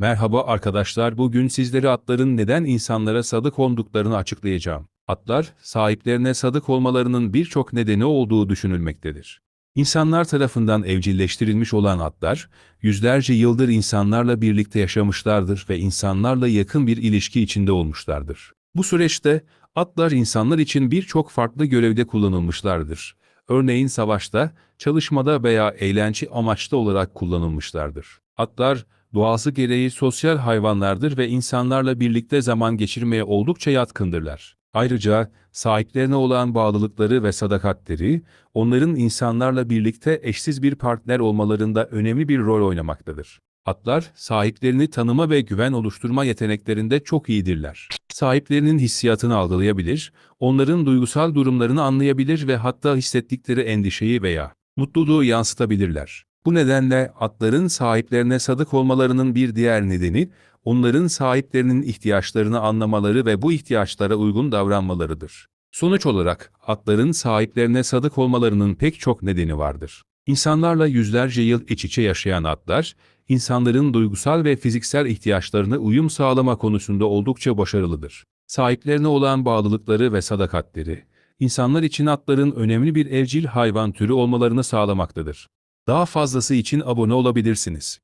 Merhaba arkadaşlar, bugün sizlere atların neden insanlara sadık olduklarını açıklayacağım. Atlar, sahiplerine sadık olmalarının birçok nedeni olduğu düşünülmektedir. İnsanlar tarafından evcilleştirilmiş olan atlar, yüzlerce yıldır insanlarla birlikte yaşamışlardır ve insanlarla yakın bir ilişki içinde olmuşlardır. Bu süreçte atlar insanlar için birçok farklı görevde kullanılmışlardır. Örneğin savaşta, çalışmada veya eğlence amaçlı olarak kullanılmışlardır. Atlar, doğası gereği sosyal hayvanlardır ve insanlarla birlikte zaman geçirmeye oldukça yatkındırlar. Ayrıca sahiplerine olan bağlılıkları ve sadakatleri, onların insanlarla birlikte eşsiz bir partner olmalarında önemli bir rol oynamaktadır. Atlar, sahiplerini tanıma ve güven oluşturma yeteneklerinde çok iyidirler. Sahiplerinin hissiyatını algılayabilir, onların duygusal durumlarını anlayabilir ve hatta hissettikleri endişeyi veya mutluluğu yansıtabilirler. Bu nedenle atların sahiplerine sadık olmalarının bir diğer nedeni, onların sahiplerinin ihtiyaçlarını anlamaları ve bu ihtiyaçlara uygun davranmalarıdır. Sonuç olarak atların sahiplerine sadık olmalarının pek çok nedeni vardır. İnsanlarla yüzlerce yıl iç içe yaşayan atlar, insanların duygusal ve fiziksel ihtiyaçlarına uyum sağlama konusunda oldukça başarılıdır. Sahiplerine olan bağlılıkları ve sadakatleri, insanlar için atların önemli bir evcil hayvan türü olmalarını sağlamaktadır. Daha fazlası için abone olabilirsiniz.